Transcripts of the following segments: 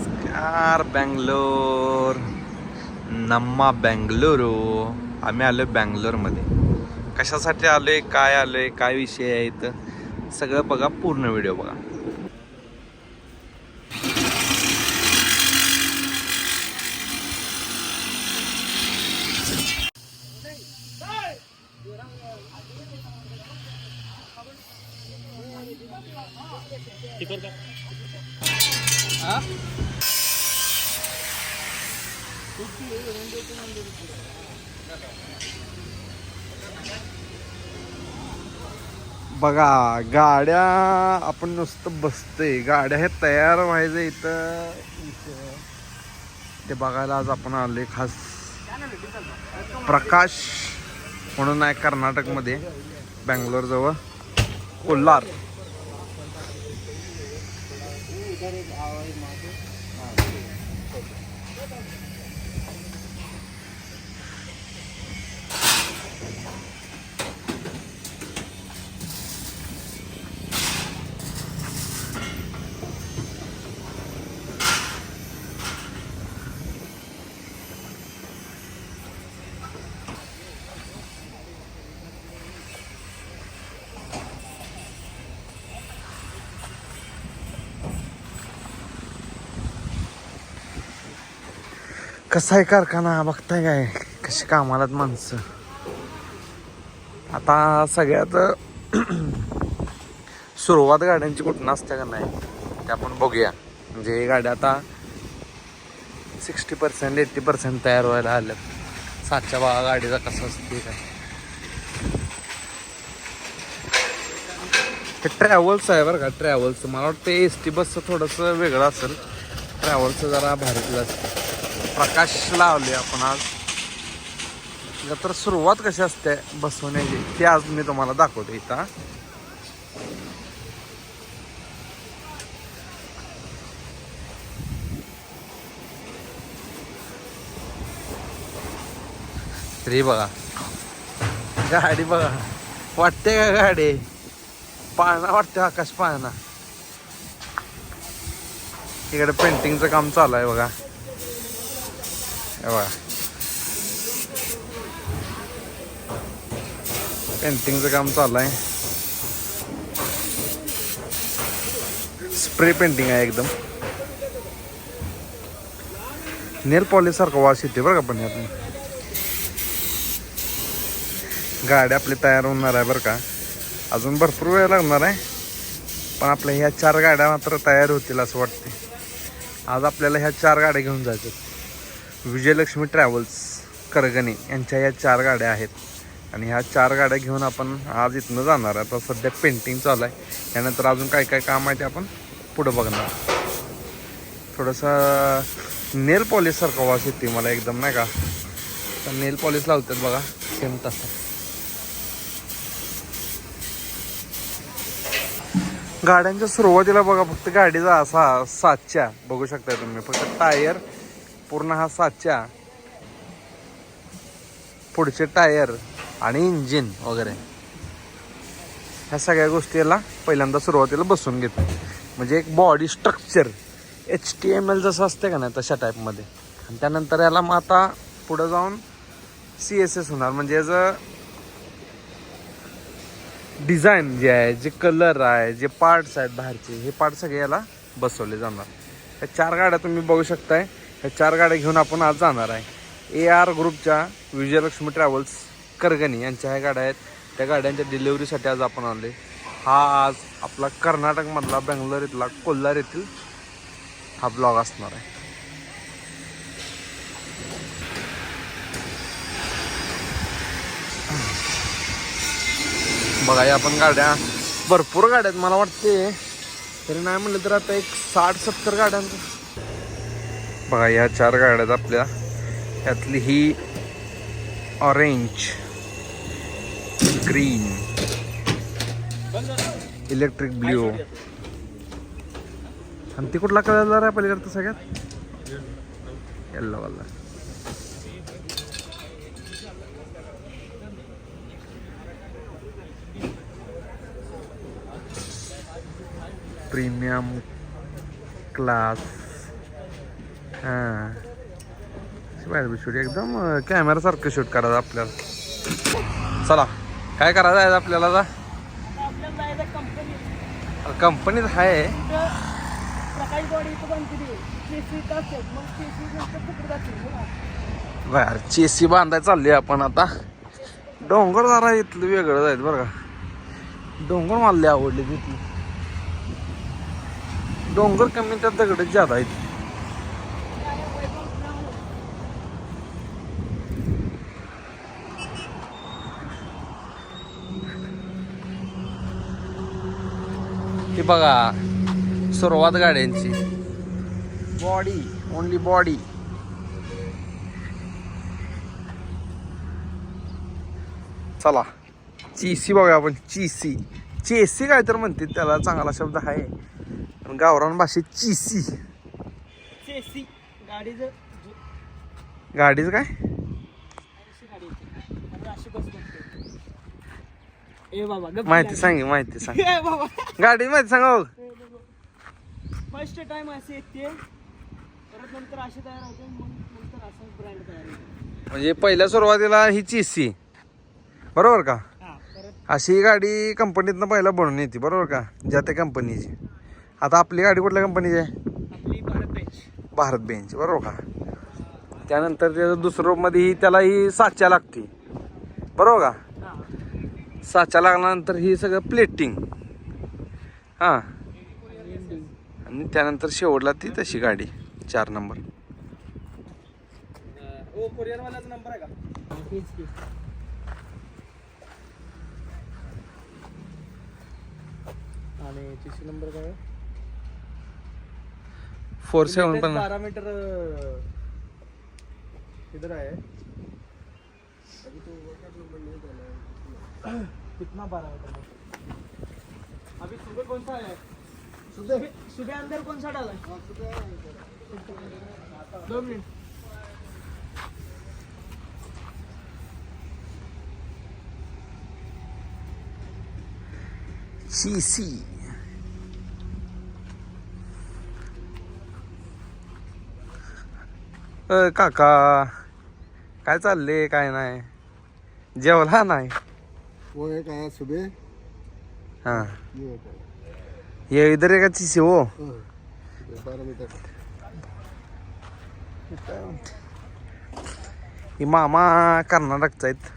नमस्कार बँगलोर. नम्मा बँगलोरो. आम्ही आलो आहे बँगलोरमध्ये. कशासाठी आलोय काय आलोय काय विषय आहे इथं? सगळं बघा पूर्ण व्हिडिओ बघा. बघा गाड्या आपण नुसतं बसते गाड्या हे तयार व्हायचं इथं. ते बघायला आज आपण आले खास. प्रकाश म्हणून आहे कर्नाटकमध्ये बँगलोर जवळ. कोल्हार. कसा आहे कारखाना? बघताय काय? कशी कामालात माणसं? आता सगळ्यात सुरुवात गाड्यांची कुठं असते का नाही ते आपण बघूया. म्हणजे हे गाड्या आता सिक्स्टी पर्सेंट एट्टी पर्सेंट तयार व्हायला आल्यात. सातच्या बाळा गाडीचा कसं असते काय? ते ट्रॅव्हल्स आहे बरं का ट्रॅव्हल्स मला वाटतं एस टी बसचं थोडंसं वेगळं असेल. ट्रॅव्हल्सचं जरा भारीतलं असतं. प्रकाश लावले आपण आज. तर सुरुवात कशी असते बसवण्याची ते आज मी तुम्हाला दाखवतो इथं. तरी बघा. गाडी बघा. वाटते का गाडी? पाळणा वाटते आकाश पाळणा. इकडे पेंटिंगचं काम चालू आहे बघा. हे पेंटिंगचं काम चालू आहे स्प्रे पेंटिंग आहे एकदम. नेल पॉलिश सारखा वास येते बरं का पण यातून. गाडी आपली तयार होणार आहे बरं का. अजून भरपूर वेळ लागणार आहे. पण आपल्या ह्या चार गाड्या मात्र तयार होतील असं वाटते आज आपल्याला ह्या चार गाड्या घेऊन जायच्या विजयलक्ष्मी ट्रॅव्हल्स करगणे यांच्या ह्या चार गाड्या आहेत. आणि ह्या चार गाड्या घेऊन आपण आज इथनं जाणार आहे. आता सध्या पेंटिंग चालू आहे. त्यानंतर अजून काय काय काम आहे ते आपण पुढं बघणार. थोडंसं नेल पॉलिशसारखं वास येते मला एकदम नाही का? तर नेल पॉलिश लावतात बघा सेम तसं. गाड्यांच्या सुरुवातीला बघा फक्त गाडीचा असा सातच्या बघू शकता तुम्ही. फक्त टायर पूर्ण हा सातच्या पुढचे टायर आणि इंजिन वगैरे. ह्या सगळ्या गोष्टी याला पहिल्यांदा सुरुवातीला बसून घेतो म्हणजे एक body structure H T M L जसं असते का नाही तशा टाईपमध्ये आणि त्यानंतर याला मग आता पुढं जाऊन सी एस एस होणार. म्हणजे याचं डिझाईन जे आहे जे कलर आहे जे पार्ट्स आहेत बाहेरचे हे पार्ट सगळे याला बसवले जाणार. त्या चार गाड्या तुम्ही बघू शकताय. ह्या चार गाड्या घेऊन आपण आज जाणार आहे. ए आर ग्रुपच्या विजयलक्ष्मी ट्रॅव्हल्स करगणी यांच्या ह्या गाड्या आहेत. त्या गाड्यांच्या डिलिव्हरीसाठी आज आपण आले हा आज आपला कर्नाटकमधला बेंगलोर इथला कोल्हार येथील हा ब्लॉग असणार आहे. बघा या आपण गाड्या भरपूर गाड्या आहेत. मला वाटते तरी नाही म्हणलं तर आता एक साठ सत्तर गाड्यांचं. बघा या चार गाड्या आहेत आपल्या त्यातली ही ऑरेंज ग्रीन इलेक्ट्रिक ब्ल्यू आणि ती कुठला कलर आहे पलीकडचं सगळ्यात? येल्लो वाला. प्रीमियम क्लास हां. शूट एकदम कॅमेरा सारखं शूट करायचं आपल्याला. चला काय करायचं आहे आपल्याला आता? कंपनीत आहे. बाहेर चेसी बांधाय चालली आपण आता. डोंगर जरा इथलं वेगळं जायचं बरं का. डोंगर मला आवडले तिथली. डोंगर कमी त्यात दगड जादा आहेत. हे बघा सुरुवात गाड्यांची. बॉडी ओनली बॉडी चला. चीसी बघा आपण चीसी. चेसी काय तर म्हणते त्याला चांगला शब्द आहे. पण गावरान भाषेत चीसी. गाडीचं गाडीच काय अशी गाडी येते आपण अशी बस बघतो ए बाबा गप्प माहिती. सांग माहिती सांग. ए बाबा. गाडी माहिती सांगा हो. फर्स्ट टाइम असे येते. परत नंतर असे तयार होते मग नंतर असं ब्रँड तयार होते. म्हणजे पहिल्या सुरुवातीला ही चीसी बरोबर का? हा परत अशी गाडी कंपनीतनं पहिला बनवून येते बरोबर का? ज्या त्या कंपनीची आता आपली गाडी कुठल्या कंपनीची आहे? आपली भारत बेंच भारत बेंच बरोबर का? त्यानंतर त्याचं दुसरं मध्ये ही त्याला ही साच्या लागते. बरोबर का? साच्या लागल्यानंतर ही सगळं प्लेटिंग हां. आणि त्यानंतर शेवटला ती तशी गाडी चार नंबर. आहे आणि नंबर काय फोर सेवन पण बारह मीटर किधर है है कितना बारह मीटर अभी सुबह कौन सा है? सुबह। सुबह अंदर कौन सा डाला है? दो मिनट। सी सी। अ काका काय चालले काय नाही? जेवला नाही? वो एक आया सुबह हां ये एक आया ये इधर आहे का चीसी हो हाँ, सुबह बारह मीटर ही मामा कर्नाटकचा आहेत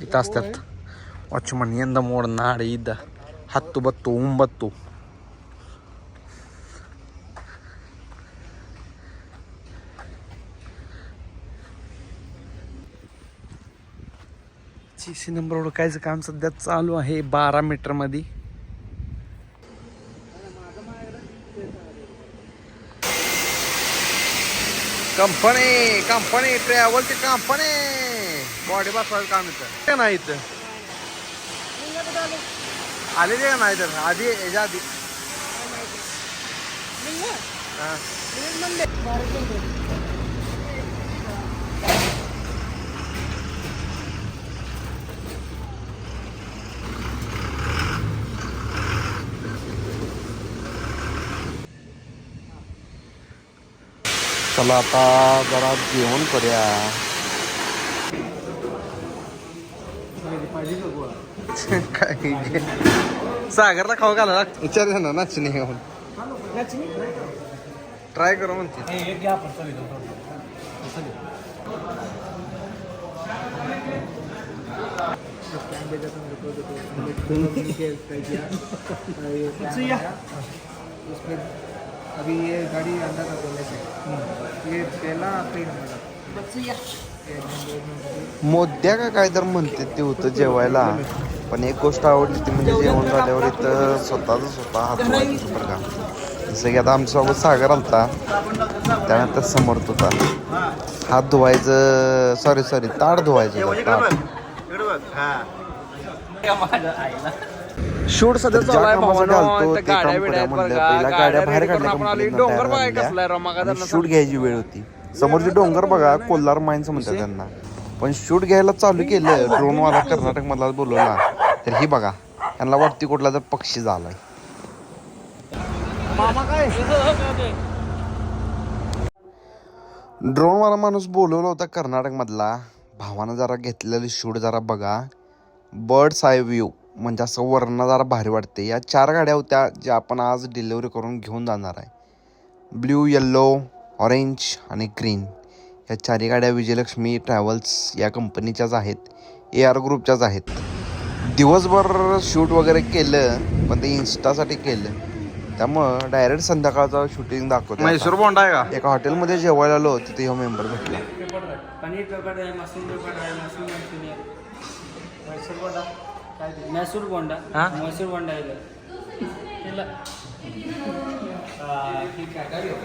इथं असतात वॉचमन यंद मोड नाड इद हत्तू बत्तू उंबत्तू सीसी नंबर ओळखायचं काम सध्या चालू आहे बारा मीटरमध्ये कंपनी कंपनी ट्रॅव्हलची कंपनी. बॉडी बसवायचं काम इथं. नाही इथं. आले ते नाही तर? आधी याच्या आधी. हा. चला आता जरा जेवण करूया. काय सागरला खाऊ घाला विचार ना नाचणी घेऊन. ट्राय करू म्हणते. उसमें अभी ये गाड़ी अंदर का बोले से ये पहला नंबर मोद्या का काय तर म्हणते ते होतं जेवायला. पण एक गोष्ट आवडली ती म्हणजे जेवण झाल्यावर इथं स्वतःच स्वतः हात धुवायचं बरं का. जसं की आता आमच्यासोबत सागर आलता. त्यानंतर समर्थ होता हात धुवायचं सॉरी सॉरी ताट धुवायचं ताट. शूट सध्या चालू आहे भावानो गाड्या बिड्या आहेत बरं का गाड्या बाहेर आलो डोंगर बघाय कसलाय रमाका शूट घ्यायची वेळ होती. समोरचे डोंगर बघा कोल्हार माइन्स म्हणतात त्यांना. पण शूट घ्यायला चालू केलं ड्रोन वाला कर्नाटक मधला बोलवला तर ही बघा त्यांना वाटते कुठला तर पक्षी झालाय. ड्रोनवाला माणूस बोलवला होता कर्नाटकमधला भावानं जरा घेतलेलं शूट जरा बघा. Bird's eye view. म्हणजे असं वर्ण जरा भारी वाटते. या चार गाड्या होत्या ज्या आपण आज डिलिव्हरी करून घेऊन जाणार आहे. ब्ल्यू येल्लो ऑरेंज आणि ग्रीन या चारही गाड्या विजयलक्ष्मी ट्रॅव्हल्स या कंपनीच्याच आहेत. ए आर ग्रुपच्याच आहेत. दिवसभर शूट वगैरे केलं पण ते इन्स्टासाठी केलं. त्यामुळं डायरेक्ट संध्याकाळचं शूटिंग दाखवतो म्हैसूर बोंड आहे का? एका हॉटेलमध्ये जेवायला आलो तिथे ह्यो मेंबर भेटला. पनीर पेपर आहे मशरूम पेपर आहे मशरूम मंचुरियन मैसूर बोंडा काय ते? मैसूर बोंडा हा? मैसूर बोंडा आहे केलं हा, ठीक आहे काय घेऊ?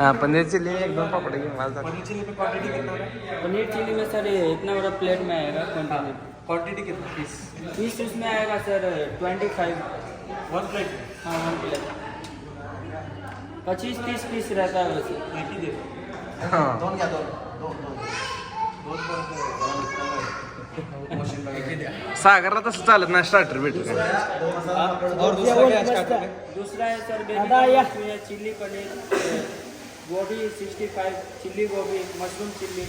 हा पनीर चिल्ली एक दोन पापड घे मला जरा. पनीर चिली में सर ये इतना बड़ा प्लेट में आएगा क्वान्टिटी क्वांटिटी कितना पीस पीस उसमें आएगा sir twenty five one plate हाँ वन प्लेट पच्चीस तीस पीस रहता है वैसे एक ही दे दो हा. दोन घ्या दोन सागरला तसं चालत नाही स्टार्टर भेटलं. और दूसरा है? दूसरा है sir baby chilli paneer gobi sixty five chilli gobi mushroom chilli.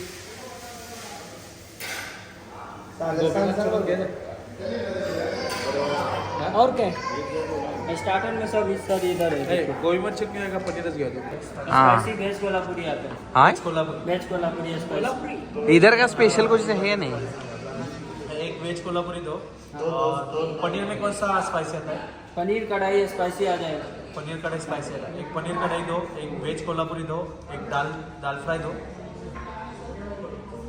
और क्या? स्टार्टर में सब सर इधर है कोई मत का पनीरच घ्या तू हाँ। स्पाइसी वेज कोल्हापुरी आता है। हाय कोल्हापूर वेज कोल्हापुरी स्पाइसी इधर का स्पेशल कुछ है नहीं? एक वेज कोल्हापुरी दो। पनीर में कौन सा स्पाइसी आता है? पनीर कढ़ाई स्पाइसी आ जाएगा। पनीर कढ़ाई स्पाइसी आता है एक पनीर कढ़ाई दो एक वेज कोल्हापुरी दो एक दाल दाल फ्राई दो।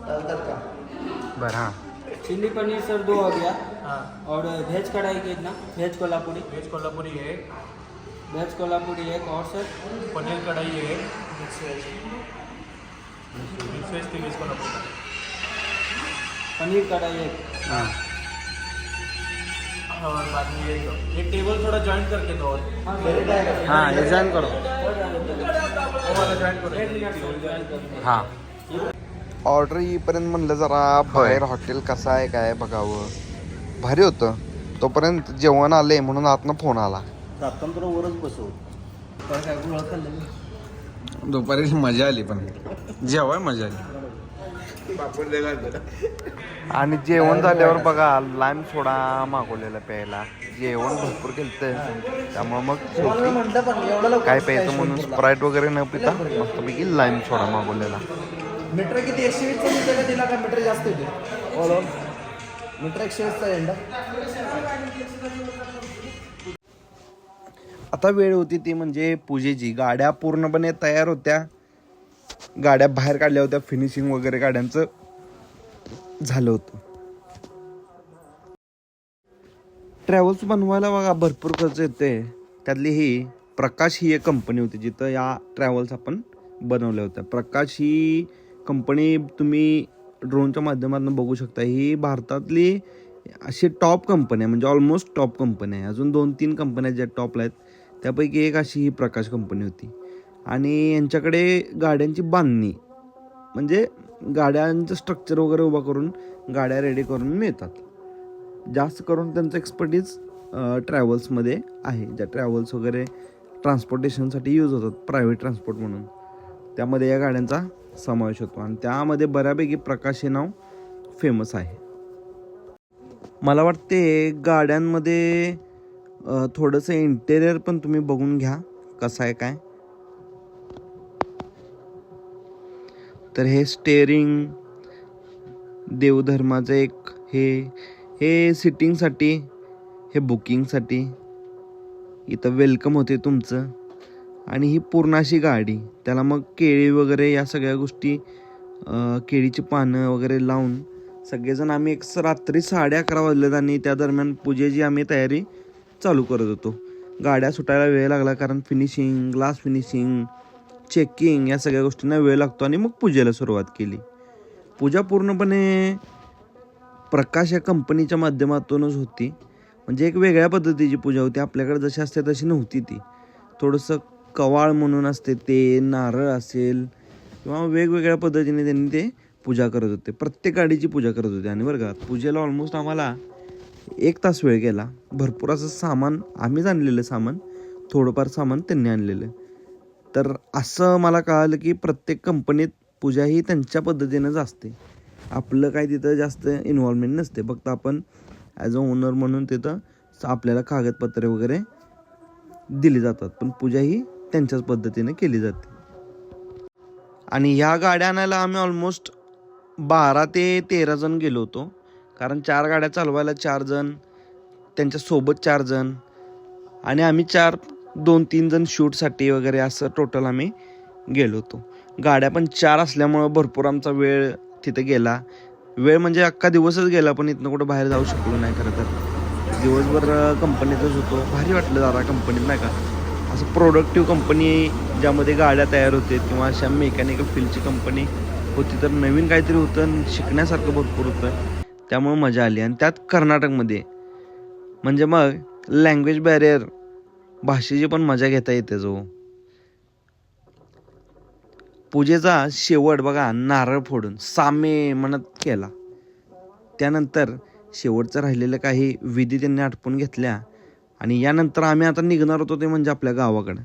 दाल बरं हाँ। चिल्ली पनीर सर दो हो गया हाँ और वेज कढ़ाई कितना वेज कोल्हापुरी वेज कोल्हापुरी एक वेज कोल्हापुरी एक और सर पनीर कढ़ाई एक मिक्स वेज मिक्स वेज ती वेज कोल्हापुरी पनीर कढ़ाई एक हां और बाद में ये एक टेबल थोड़ा ज्वाइन करके दो और हां हे जॉईन करो वो वाला ज्वाइन करो ज्वाइन हां ऑर्डर येईपर्यंत म्हणलं जरा बाहेर हॉटेल कसं आहे काय बघावं. भारी होतं. तोपर्यंत जेवण आले म्हणून आतनं फोन आला. दुपारी मजा आली पण. जेवाय मजा आली. आणि जेवण झाल्यावर बघा लाईम सोडा मागवलेला प्यायला. जेवण भरपूर केलं त्यामुळे मग काय प्यायचं म्हणून स्प्राईट वगैरे न पिता मस्तपैकी लाईम सोडा मागवलेला. मीटर किती? एकशे वीसचा मीटर का दिला का मीटर जास्त ऑल ऑल मीटर एकशे वीसचा यंदा. आता वेळ होती ती म्हणजे पूजेची. गाड्या पूर्णपणे तयार होत्या. गाड्या बाहेर काढल्या होत्या. फिनिशिंग वगैरे गाड्यांचं झालं होतं. ट्रॅव्हल्स बनवायला बघा भरपूर खर्च येते त्यातली ही प्रकाश ही एक कंपनी होती जिथं या ट्रॅव्हल्स आपण बनवल्या होत्या. प्रकाश ही कंपनी तुम्ही ड्रोनच्या माध्यमातून बघू शकता. ही भारतातली अशी टॉप कंपनी आहे. म्हणजे ऑलमोस्ट टॉप कंपनी आहे. अजून दोन तीन कंपन्या ज्या टॉपला आहेत. त्यापैकी एक अशी ही प्रकाश कंपनी होती. आणि यांच्याकडे गाड्यांची बांधणी म्हणजे गाड्यांचं स्ट्रक्चर वगैरे उभा करून गाड्या रेडी करून मिळतात. जास्त करून त्यांचं एक्सपर्टीज ट्रॅव्हल्समध्ये आहे. ज्या ट्रॅव्हल्स वगैरे ट्रान्सपोर्टेशनसाठी यूज होतात प्रायव्हेट ट्रान्सपोर्ट म्हणून. त्यामध्ये या गाड्यांचा समावेश होतो. आणि त्यामध्ये बऱ्यापैकी प्रकाश हे नाव फेमस आहे. मला वाटते गाड्यांमध्ये थोडंसं इंटेरियर पण तुम्ही बघून घ्या कसं आहे काय. तर हे स्टेअरिंग देवधर्माचं एक हे हे सिटिंगसाठी हे बुकिंगसाठी इथं वेलकम होते तुमचं. आणि ही पूर्ण अशी गाडी त्याला मग केळी वगैरे या सगळ्या गोष्टी केळीची पानं वगैरे लावून सगळेजण आम्ही एक स- रात्री साडे अकरा वाजलेत आणि त्या दरम्यान पूजेची आम्ही तयारी चालू करत होतो. गाड्या सुटायला वेळ लागला कारण फिनिशिंग ग्लास फिनिशिंग चेकिंग या सगळ्या गोष्टींना वेळ लागतो आणि मग पूजेला सुरुवात केली. पूजा पूर्णपणे प्रकाश या कंपनीच्या माध्यमातूनच होती. म्हणजे एक वेगळ्या पद्धतीची पूजा होती. आपल्याकडे जशी असते तशी नव्हती ती. थोडंसं कवाळ म्हणून असते ते नारळ असेल किंवा वेगवेगळ्या पद्धतीने त्यांनी ते पूजा करत होते. प्रत्येक गाडीची पूजा करत होते आणि बरं का. पूजेला ऑलमोस्ट आम्हाला एक तास वेळ गेला. भरपूर असं सामान आम्हीच आणलेलं सामान थोडंफार सामान त्यांनी आणलेलं. तर असं मला कळालं की प्रत्येक कंपनीत पूजा ही त्यांच्या पद्धतीनंच असते. आपलं काय तिथं जास्त इन्व्हॉल्वमेंट नसते. फक्त आपण ॲज अ ओनर म्हणून तिथं आपल्याला कागदपत्रे वगैरे दिली जातात. पण पूजा ही त्यांच्याच पद्धतीने केली जाते. आणि ह्या गाड्या आणायला आम्ही ऑलमोस्ट बारा ते तेरा जण गेलो होतो. कारण चार गाड्या चालवायला चार जण त्यांच्यासोबत चार जण आणि आम्ही चार दोन तीन जण शूटसाठी वगैरे असं टोटल आम्ही गेलो होतो. गाड्या पण चार असल्यामुळं भरपूर आमचा वेळ तिथे गेला. वेळ म्हणजे अख्खा दिवसच गेला पण इथनं कुठं बाहेर जाऊ शकलो नाही खरं तर. दिवसभर कंपनीतच होतो. भारी वाटलं जरा कंपनीत नाही का? असं प्रोडक्टिव्ह कंपनी ज्यामध्ये गाड्या तयार होते किंवा अशा मेकॅनिकल फील्डची कंपनी होती तर नवीन काहीतरी होतं आणि शिकण्यासारखं भरपूर होतं. त्यामुळे मजा आली. आणि त्यात कर्नाटकमध्ये म्हणजे मग लँग्वेज बॅरियर भाषेची पण मजा घेता येते जो. पूजेचा शेवट बघा नारळ फोडून सामे म्हणत केला. त्यानंतर शेवटचं राहिलेलं काही विधी त्यांनी आटपून घेतल्या. आणि यानंतर आम्ही आता निघणार होतो ते म्हणजे आपल्या गावाकडं.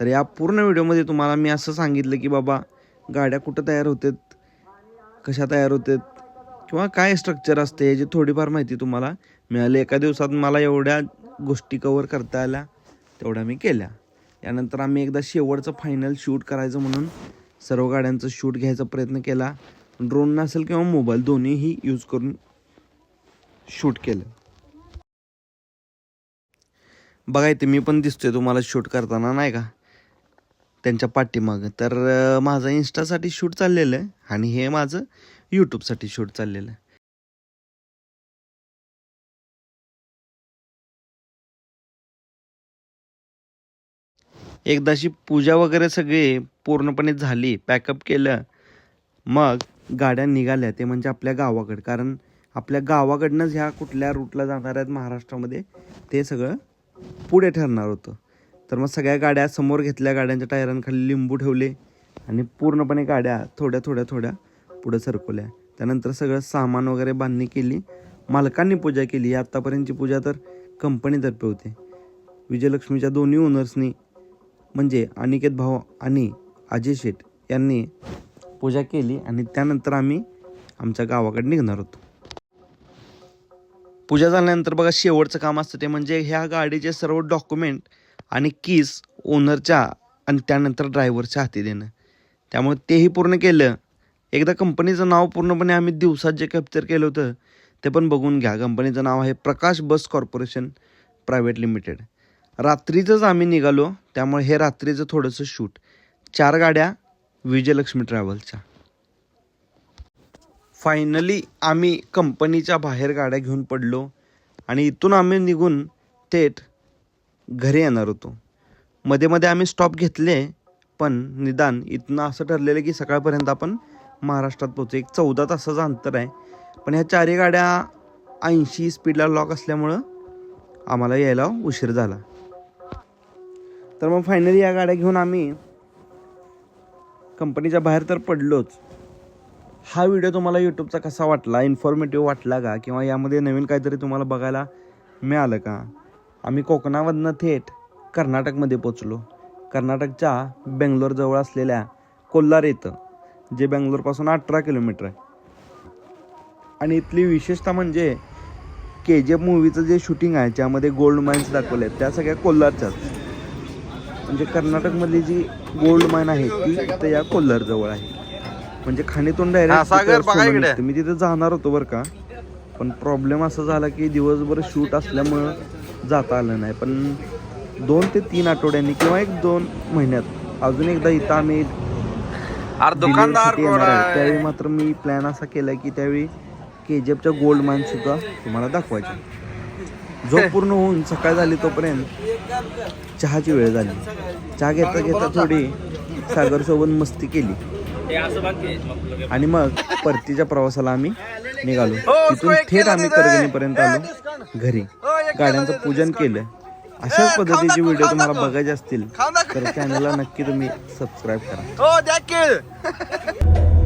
तर या पूर्ण व्हिडिओमध्ये तुम्हाला मी असं सांगितलं की बाबा गाड्या कुठं तयार होतात कशा तयार होतात किंवा काय स्ट्रक्चर असते याची थोडीफार माहिती तुम्हाला मिळाली. एका दिवसात मला एवढ्या गोष्टी कवर करता आल्या तेवढ्या मी केल्या. यानंतर आम्ही एकदा शेवटचं फायनल शूट करायचं म्हणून सर्व गाड्यांचं शूट घ्यायचा प्रयत्न केला. ड्रोन नसेल किंवा मोबाईल दोन्हीही यूज करून शूट केलं. बघा इथे मी पण दिसतोय तुम्हाला शूट करताना नाही का? त्यांच्या पाठीमागं. तर माझं इन्स्टासाठी शूट चाललेलं आहे आणि हे माझं यूट्यूबसाठी शूट चाललेलं आहे. एकदाशी पूजा वगैरे सगळी पूर्णपणे झाली पॅकअप केलं मग गाड्या निघाल्या. ते म्हणजे आपल्या गावाकडं. कारण आपल्या गावाकडनंच ह्या कुठल्या रूटला जाणार आहेत महाराष्ट्रामध्ये ते सगळं पुढे ठरणार होतं. तर मग सगळ्या गाड्या समोर घेतल्या गाड्यांच्या टायरांखाली लिंबू ठेवले आणि पूर्णपणे गाड्या थोड्या थोड्या थोड्या पुढे सरकवल्या. त्यानंतर सगळं सामान वगैरे बांधणी केली मालकांनी पूजा केली. आत्तापर्यंतची पूजा तर कंपनीतर्फे होते. विजयलक्ष्मीच्या दोन्ही ओनर्सनी म्हणजे अनिकेत भाऊ आणि अजय शेठ यांनी पूजा केली आणि त्यानंतर आम्ही आमच्या गावाकडे निघणार होतो. पूजा झाल्यानंतर बघा शेवटचं काम असतं ते म्हणजे ह्या गाडीचे सर्व डॉक्युमेंट आणि कीस ओनरच्या आणि त्यानंतर ड्रायव्हरच्या हाती देणं. त्यामुळे तेही पूर्ण केलं. एकदा कंपनीचं नाव पूर्णपणे आम्ही दिवसात जे कॅप्चर केलं होतं ते पण बघून घ्या. कंपनीचं नाव आहे Prakash bus corporation private limited. रात्रीचंच आम्ही निघालो त्यामुळे हे रात्रीचं थोडंसं शूट. चार गाड्या विजयलक्ष्मी ट्रॅव्हल्सच्या फायनली आम्ही कंपनीच्या बाहेर गाड्या घेऊन पडलो आणि इथून आम्ही निघून थेट घरी येणार होतो. मध्ये मध्ये आम्ही स्टॉप घेतले पण निदान इथनं असं ठरलेलं की सकाळपर्यंत आपण महाराष्ट्रात पोहोचू. एक चौदा तासाचं अंतर आहे. पण ह्या चारही गाड्या ऐंशी स्पीडला लॉक असल्यामुळं आम्हाला यायला उशीर झाला. तर मग फायनली या गाड्या घेऊन आम्ही कंपनीच्या बाहेर तर पडलोच. हा व्हिडिओ तुम्हाला यूट्यूबचा कसा वाटला? इन्फॉर्मेटिव्ह वाटला का? किंवा यामध्ये नवीन काहीतरी तुम्हाला बघायला मिळालं का? आम्ही कोकणामधनं थेट कर्नाटकमध्ये पोचलो. कर्नाटकच्या बेंगलोरजवळ असलेल्या कोल्हार येतं जे बेंगलोरपासून अठरा किलोमीटर आहे. आणि इथली विशेषता म्हणजे के जी एफ मूवीचं जे शूटिंग आहे ज्यामध्ये गोल्ड माईन्स दाखवले आहेत त्या सगळ्या कोल्हारच्याच. म्हणजे कर्नाटकमधली जी गोल्ड माईन आहे ती तर या कोल्हारजवळ आहे. म्हणजे खाणीतून हा, सागर, बघा इकडे. डायरेक्ट मी तिथे जाणार होतो बरं का. पण प्रॉब्लेम असा झाला की दिवसभर शूट असल्यामुळं जाता आलं नाही. पण दोन ते तीन आठवड्यांनी किंवा एक दोन महिन्यात अजून एकदा इथं आम्ही अरे दुकानदार delivery साठी येणार आहे. त्यावेळी मात्र मी प्लॅन असा केला की त्यावेळी के जी एफच्या गोल्ड माइन सुद्धा तुम्हाला दाखवायचे. जो पूर्ण होऊन सकाळ झाली तोपर्यंत चहाची वेळ झाली. चहा घेता घेता थोडी सागरसोबत मस्ती केली. आणि मग परतीच्या प्रवासाला आम्ही निघालो. तिथून थेट आम्ही करगणीपर्यंत आलो घरी. गाड्यांचं पूजन केलं. अशाच पद्धतीचे व्हिडिओ तुम्हाला बघायचे असतील तर चॅनलला नक्की तुम्ही सबस्क्राईब करा. हो